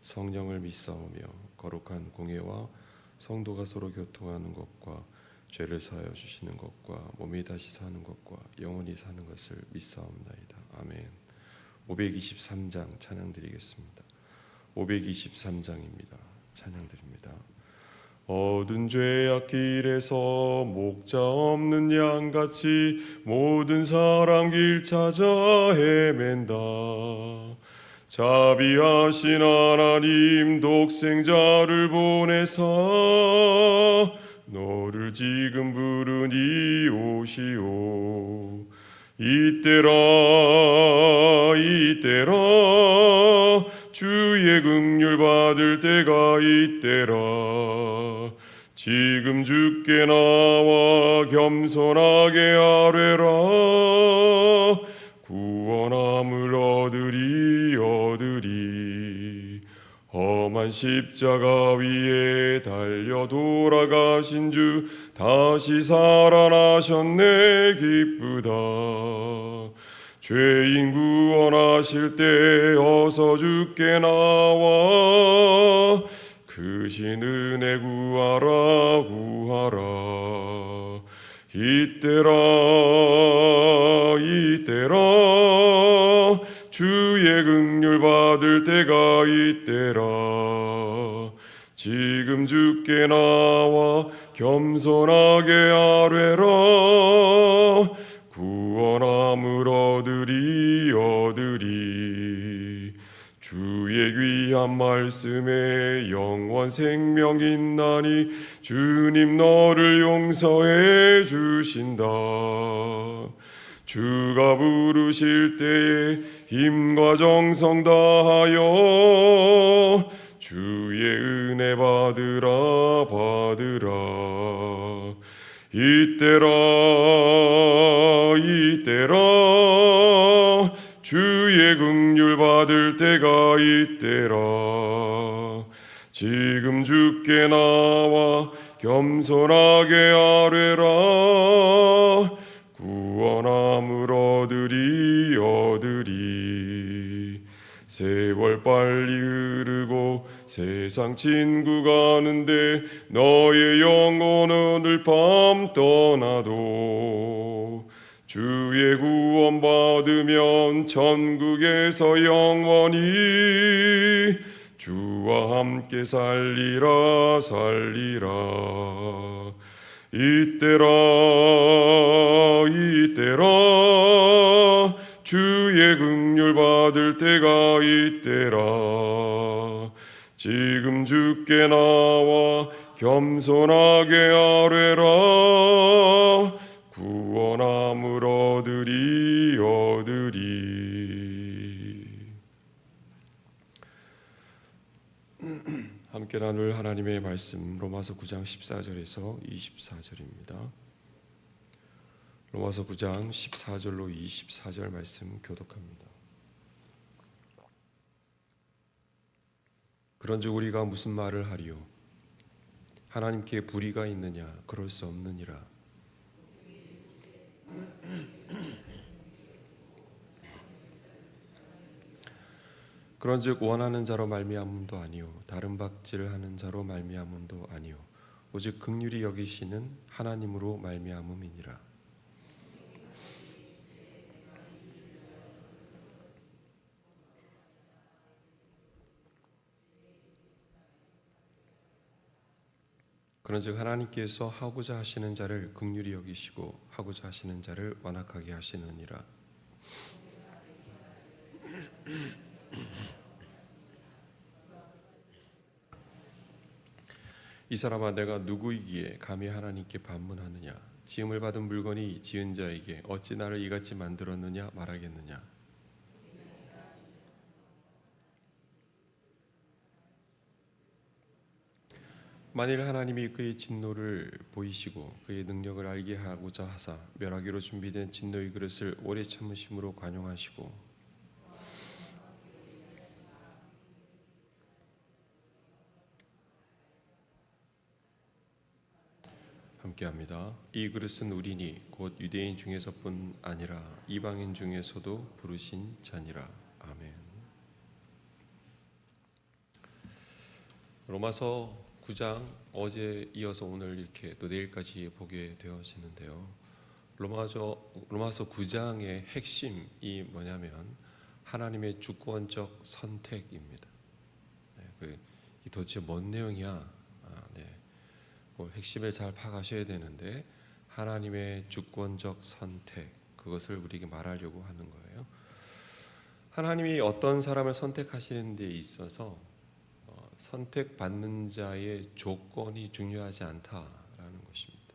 성령을 믿사오며 거룩한 공예와 성도가 서로 교통하는 것과 죄를 사하여 주시는 것과 몸이 다시 사는 것과 영원히 사는 것을 믿사옵나이다. 아멘. 523장 찬양 드리겠습니다. 523장입니다. 찬양 드립니다. 어두운 죄악 길에서 목자 없는 양같이 모든 사람 길 찾아 헤맨다 자비하신 하나님 독생자를 보내사 너를 지금 부르니 오시오. 이때라 이때라 주의 긍휼 받을 때가 이때라. 지금 주께 나와 겸손하게 아뢰라 구원함을 얻으리 얻으리. 험한 십자가 위에 달려 돌아가신 주 다시 살아나셨네 기쁘다. 죄인 구원하실 때 어서 주께 나와. 그 신 은혜 구하라 구하라 이때라 이때라. 주의 긍휼 받을 때가 이때라. 지금 주께 나와 겸손하게 아뢰라. 구원함을 얻으리 주의 귀한 말씀에 영원 생명 있나니 주님 너를 용서해 주신다. 주가 부르실 때에 힘과 정성 다하여 주의 은혜 받으라 받으라. 이때라 이때라. 주의 긍휼 받을 때가 이때라. 지금 주께 나와 겸손하게 아뢰라. 구원함을 얻으리 얻으리. 세월 빨리 흐르고 세상 친구 구원 받으면 천국에서 영원히 주와 함께 살리라 살리라. 이때라 이때라. 주의 긍휼 받을 때가 이때라. 지금 주께 나와 겸손하게 아뢰라 구원함을 얻으리 얻으리 함께 나눌 하나님의 말씀 로마서 9장 14절에서 24절입니다. 로마서 9장 14절로 24절 말씀 교독합니다. 그런즉 우리가 무슨 말을 하리요 하나님께 불의가 있느냐 그럴 수 없느니라 그런즉 원하는 자로 말미암음도 아니요 다른 박질을 하는 자로 말미암음도 아니요 오직 극률이 여기시는 하나님으로 말미암음이니라 그런즉 하나님께서 하고자 하시는 자를 극률이 여기시고 하고자 하시는 자를 완악하게 하시느니라. 이 사람아 내가 누구이기에 감히 하나님께 반문하느냐? 지음을 받은 물건이 지은 자에게 어찌 나를 이같이 만들었느냐 말하겠느냐 만일 하나님이 그의 진노를 보이시고 그의 능력을 알게 하고자 하사 멸하기로 준비된 진노의 그릇을 오래 참으심으로 관용하시고 함께합니다. 이 그릇은 우리니 곧 유대인 중에서뿐 아니라 이방인 중에서도 부르신 자니라. 아멘. 로마서 9장 어제 이어서 오늘 이렇게 또 내일까지 보게 되어지는데요. 로마서 로마서 9장의 핵심이 뭐냐면 하나님의 주권적 선택입니다. 네, 그, 이 도대체 뭔 내용이야? 아, 네. 그 핵심을 잘 파가셔야 되는데 하나님의 주권적 선택 그것을 우리에게 말하려고 하는 거예요. 하나님이 어떤 사람을 선택하시는 데 있어서 어, 선택받는 자의 조건이 중요하지 않다라는 것입니다.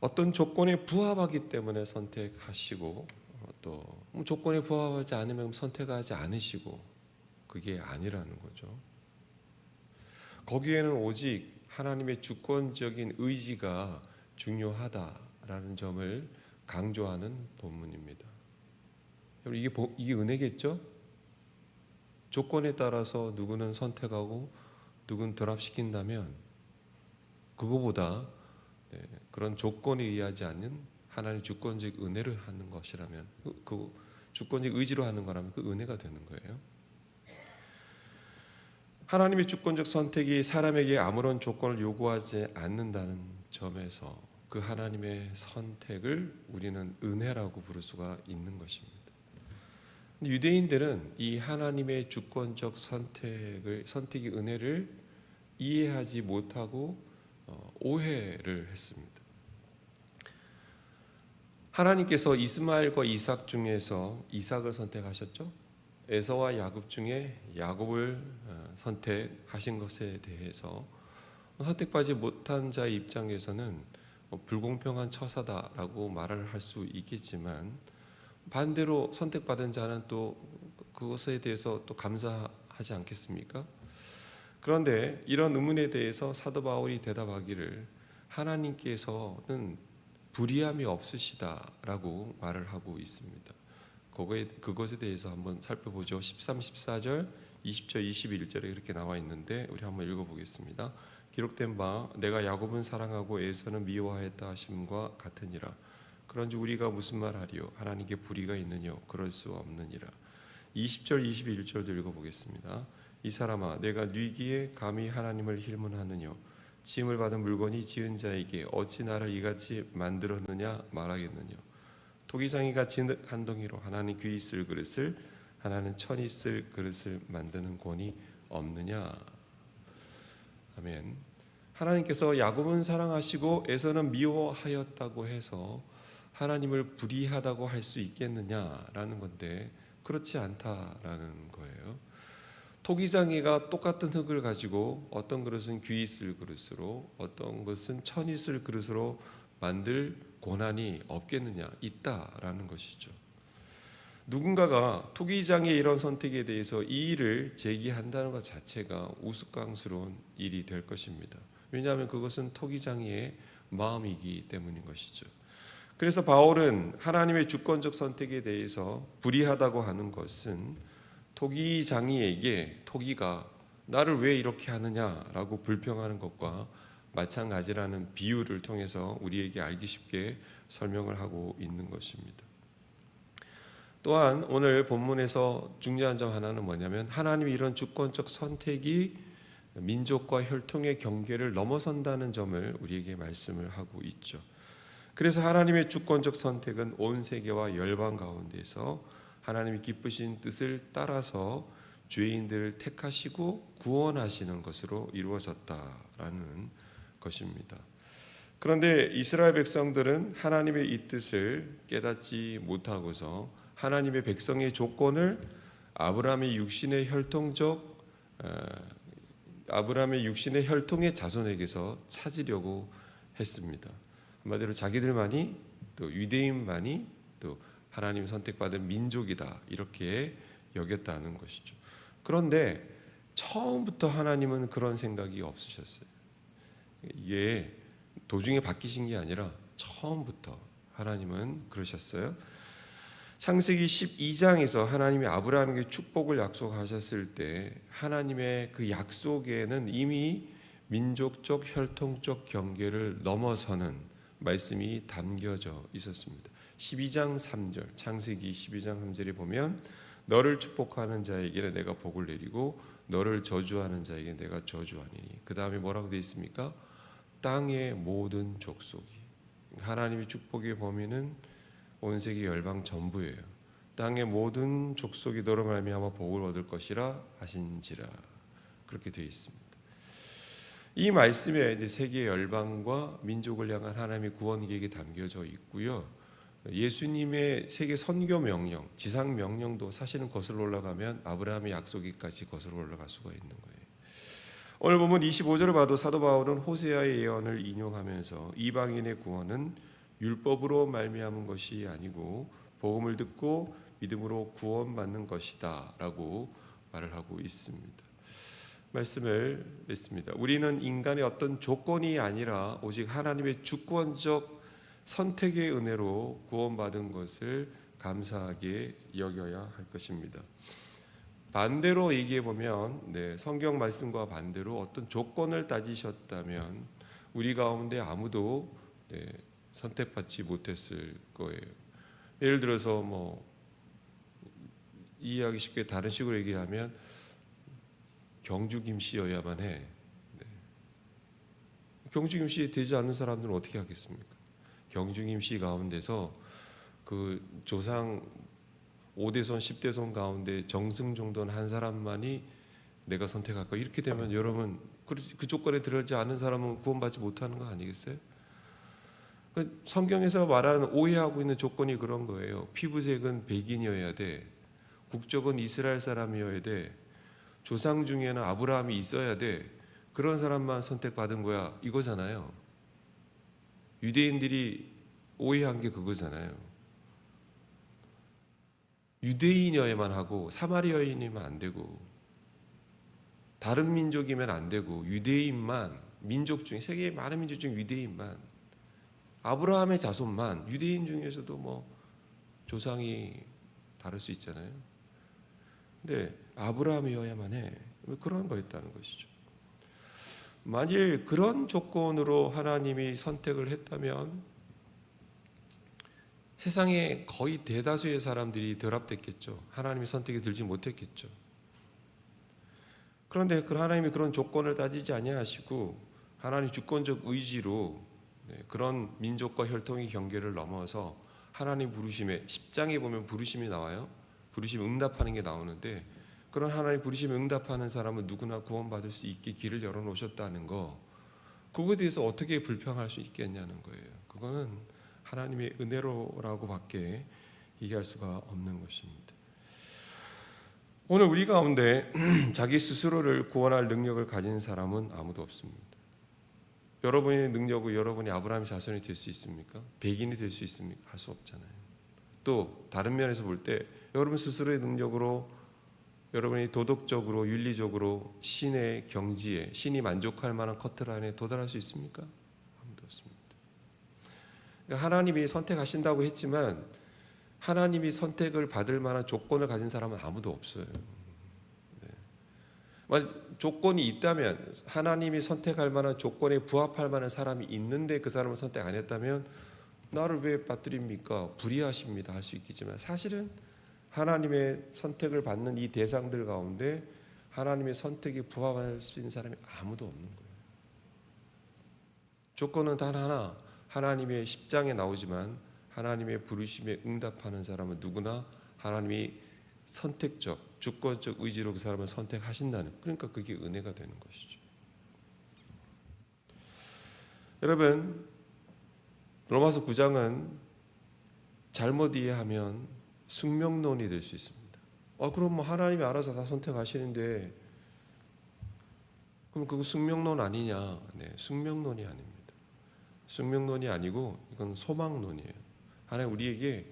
어떤 조건에 부합하기 때문에 선택하시고 어, 또뭐 조건에 부합하지 않으면 선택하지 않으시고 그게 아니라는 거죠. 거기에는 오직 하나님의 주권적인 의지가 중요하다라는 점을 강조하는 본문입니다. 이게 보- 이게 은혜겠죠? 조건에 따라서 누구는 선택하고 누구는 드랍시킨다면 그거보다 네, 그런 조건에 의하지 않는 하나님의 주권적 은혜를 하는 것이라면 그, 그 주권적 의지로 하는 거라면 그 은혜가 되는 거예요. 하나님의 주권적 선택이 사람에게 아무런 조건을 요구하지 않는다는 점에서 그 하나님의 선택을 우리는 은혜라고 부를 수가 있는 것입니다. 유대인들은 이 하나님의 주권적 선택을 선택의 은혜를 이해하지 못하고 어, 오해를 했습니다. 하나님께서 이스마엘과 이삭 중에서 이삭을 선택하셨죠? 에서와 야곱 중에 야곱을 어, 선택하신 것에 대해서 선택받지 못한 자의 입장에서는 뭐 불공평한 처사다라고 말을 할 수 있겠지만 반대로 선택받은 자는 또 그것에 대해서 또 감사하지 않겠습니까? 그런데 이런 의문에 대해서 사도 바울이 대답하기를 하나님께서는 불의함이 없으시다라고 말을 하고 있습니다. 그것에 대해서 한번 살펴보죠. 13, 14절, 20절, 21절에 이렇게 나와 있는데 우리 한번 읽어 보겠습니다. 기록된 바 내가 야곱은 사랑하고 에서는 미워하였다 하심과 같으니라. 그런지 우리가 무슨 말 하리요? 하나님께 불의가 있느뇨? 그럴 수 없느니라. 20절, 21절도 읽어 보겠습니다. 이 사람아 내가 뉘기에 감히 하나님을 힐문하느뇨? 지음을 받은 물건이 지은 자에게 어찌 나를 이같이 만들었느냐 말하겠느뇨? 토기장이가 진한 덩이로 하나님 귀 있을 그릇을 하나는 천이 있을 그릇을 만드는 권이 없느냐 아멘. 하나님께서 야곱은 사랑하시고 에서는 미워하였다고 해서 하나님을 불의하다고 할 수 있겠느냐라는 건데 그렇지 않다라는 거예요. 토기장이가 똑같은 흙을 가지고 어떤 그릇은 귀 있을 그릇으로 어떤 것은 천이 있을 그릇으로 만들 고난이 없겠느냐 있다라는 것이죠. 누군가가 투기장의 이런 선택에 대해서 이의를 제기한다는 것 자체가 우스꽝스러운 일이 될 것입니다. 왜냐하면 그것은 토기장의 마음이기 때문인 것이죠. 그래서 바울은 하나님의 주권적 선택에 대해서 불의하다고 하는 것은 토기장이에게 토기가 나를 왜 이렇게 하느냐라고 불평하는 것과 마찬가지라는 비유를 통해서 우리에게 알기 쉽게 설명을 하고 있는 것입니다. 또한 오늘 본문에서 중요한 점 하나는 뭐냐면 하나님이 이런 주권적 선택이 민족과 혈통의 경계를 넘어선다는 점을 우리에게 말씀을 하고 있죠. 그래서 하나님의 주권적 선택은 온 세계와 열방 가운데서 하나님이 기쁘신 뜻을 따라서 죄인들을 택하시고 구원하시는 것으로 이루어졌다라는 것입니다. 그런데 이스라엘 백성들은 하나님의 이 뜻을 깨닫지 못하고서 하나님의 백성의 조건을 아브라함의 육신의 혈통적 어, 아브라함의 육신의 혈통의 자손에게서 찾으려고 했습니다. 한마디로 자기들만이 또 유대인만이 또 하나님 선택받은 민족이다 이렇게 여겼다는 것이죠. 그런데 처음부터 하나님은 그런 생각이 없으셨어요. 이게 도중에 바뀌신 게 아니라 처음부터 하나님은 그러셨어요. 창세기 12장에서 하나님이 아브라함에게 축복을 약속하셨을 때 하나님의 그 약속에는 이미 민족적 혈통적 경계를 넘어서는 말씀이 담겨져 있었습니다. 12장 3절 창세기 12장 3절에 보면 너를 축복하는 자에게는 내가 복을 내리고 너를 저주하는 자에게 내가 저주하니니 그 다음에 뭐라고 되어 있습니까? 땅의 모든 족속이 하나님의 축복의 범위는 온 세계 열방 전부예요. 땅의 모든 족속이 너로 말미암아 복을 얻을 것이라 하신지라 그렇게 되어 있습니다. 이 말씀에 이제 세계 열방과 민족을 향한 하나님의 구원 계획이 담겨져 있고요. 예수님의 세계 선교 명령, 지상 명령도 사실은 거슬러 올라가면 아브라함의 약속이까지 거슬러 올라갈 수가 있는 거예요. 오늘 보면 25절을 봐도 사도 바울은 호세아의 예언을 인용하면서 이방인의 구원은 율법으로 말미암은 것이 아니고 복음을 듣고 믿음으로 구원받는 것이다라고 말을 하고 있습니다. 말씀을 맺습니다. 우리는 인간의 어떤 조건이 아니라 오직 하나님의 주권적 선택의 은혜로 구원받은 것을 감사하게 여겨야 할 것입니다. 반대로 얘기해 보면 네, 성경 말씀과 반대로 어떤 조건을 따지셨다면 우리 가운데 아무도 네, 선택받지 못했을 거예요. 예를 들어서 뭐 이해하기 쉽게 다른 식으로 얘기하면 경주 김씨여야만 해. 네. 경주 김씨 되지 않는 사람들은 어떻게 하겠습니까? 경주 김씨 가운데서 그 조상 5대손 10대손 가운데 정승 정도는 한 사람만이 내가 선택할 거 이렇게 되면 여러분 그, 그 조건에 들어지 않은 사람은 구원받지 못하는 거 아니겠어요? 그 성경에서 말하는 오해하고 있는 조건이 그런 거예요. 피부색은 백인이어야 돼. 국적은 이스라엘 사람이어야 돼. 조상 중에는 아브라함이 있어야 돼. 그런 사람만 선택받은 거야. 이거잖아요. 유대인들이 오해한 게 그거잖아요. 유대인이어야만 하고 사마리아인이면 안 되고 다른 민족이면 안 되고 유대인만 민족 중에 세계의 많은 민족 중 유대인만 아브라함의 자손만 유대인 중에서도 뭐 조상이 다를 수 있잖아요. 근데 아브라함이어야만 해. 그런 거였다는 것이죠. 만일 그런 조건으로 하나님이 선택을 했다면 세상에 거의 대다수의 사람들이 결합됐겠죠. 하나님의 선택에 들지 못했겠죠. 그런데 그 하나님이 그런 조건을 따지지 아니하시고 하나님 주권적 의지로 네, 그런 민족과 혈통의 경계를 넘어서 하나님 부르심에 10장에 보면 부르심이 나와요. 부르심 응답하는 게 나오는데 그런 하나님 부르심에 응답하는 사람은 누구나 구원받을 수 있게 길을 열어 놓으셨다는 거. 그거에 대해서 어떻게 불평할 수 있겠냐는 거예요. 그거는 하나님의 은혜로라고밖에 얘기할 수가 없는 것입니다. 오늘 우리 가운데 자기 스스로를 구원할 능력을 가진 사람은 아무도 없습니다. 여러분의 능력으로 여러분이 아브라함의 자손이 될 수 있습니까? 백인이 될 수 있습니까? 할 수 없잖아요. 또 다른 면에서 볼 때 여러분 스스로의 능력으로 여러분이 도덕적으로 윤리적으로 신의 경지에 신이 만족할 만한 커트라인에 도달할 수 있습니까? 아무도 없습니다. 그러니까 하나님이 선택하신다고 했지만 하나님이 선택을 받을 만한 조건을 가진 사람은 아무도 없어요. 네. 만약 조건이 있다면 하나님이 선택할 만한 조건에 부합할 만한 사람이 있는데 그 사람을 선택 안 했다면 나를 왜 빠뜨립니까? 불의하십니다 할 수 있겠지만 사실은 하나님의 선택을 받는 이 대상들 가운데 하나님의 선택에 부합할 수 있는 사람이 아무도 없는 거예요. 조건은 단 하나, 하나님의 십장에 나오지만 하나님의 부르심에 응답하는 사람은 누구나 하나님이 선택적, 주권적 의지로 그 사람을 선택하신다는 그러니까 그게 은혜가 되는 것이죠. 여러분 로마서 9장은 잘못 이해하면 숙명론이 될 수 있습니다. 아 그럼 뭐 하나님이 알아서 다 선택하시는데 그럼 그거 숙명론 아니냐? 네, 숙명론이 아닙니다. 숙명론이 아니고 이건 소망론이에요. 하나님 우리에게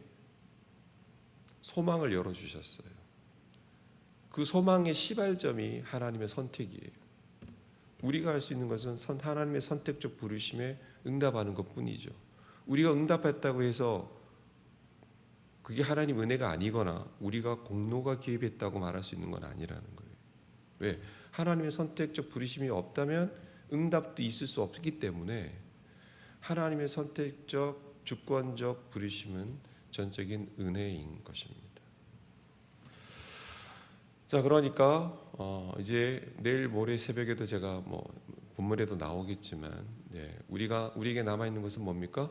소망을 열어 주셨어요. 그 소망의 시발점이 하나님의 선택이에요. 우리가 할 수 있는 것은 선 하나님의 선택적 부르심에 응답하는 것뿐이죠. 우리가 응답했다고 해서 그게 하나님 은혜가 아니거나 우리가 공로가 기입했다고 말할 수 있는 건 아니라는 거예요. 왜? 하나님의 선택적 부르심이 없다면 응답도 있을 수 없기 때문에 하나님의 선택적 주권적 부르심은 전적인 은혜인 것입니다. 자, 그러니까 어, 이제 내일 모레 새벽에도 제가 뭐 본문에도 나오겠지만, 네, 우리가 우리에게 남아 있는 것은 뭡니까?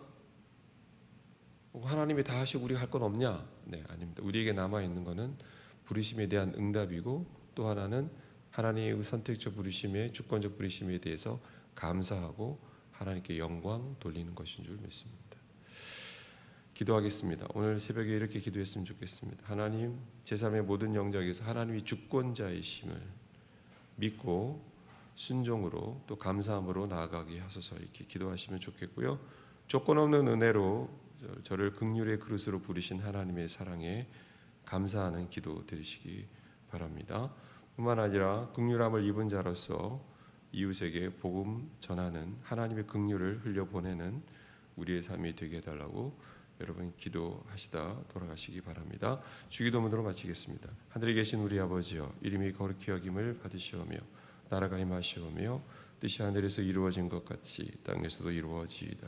하나님이 다 하시고 우리가 할 건 없냐? 네, 아닙니다. 우리에게 남아 있는 것은 부르심에 대한 응답이고 또 하나는 하나님의 선택적 부르심의 주권적 부르심에 대해서 감사하고 하나님께 영광 돌리는 것인 줄 믿습니다. 기도하겠습니다. 오늘 새벽에 이렇게 기도했으면 좋겠습니다. 하나님, 제3의 모든 영역에서 하나님이 주권자이심을 믿고 순종으로 또 감사함으로 나아가게 하소서 이렇게 기도하시면 좋겠고요. 조건 없는 은혜로 저- 저를 극률의 그릇으로 부르신 하나님의 사랑에 감사하는 기도 드리시기 바랍니다. 뿐만 아니라 극률함을 입은 자로서 이웃에게 복음 전하는 하나님의 극률을 흘려 보내는 우리의 삶이 되게 해달라고 여러분 기도하시다 돌아가시기 바랍니다. 주기도문으로 마치겠습니다. 하늘에 계신 우리 아버지여 이름이 거룩히 여김을 받으시오며 나라가 임하시오며 뜻이 하늘에서 이루어진 것 같이 땅에서도 이루어지이다.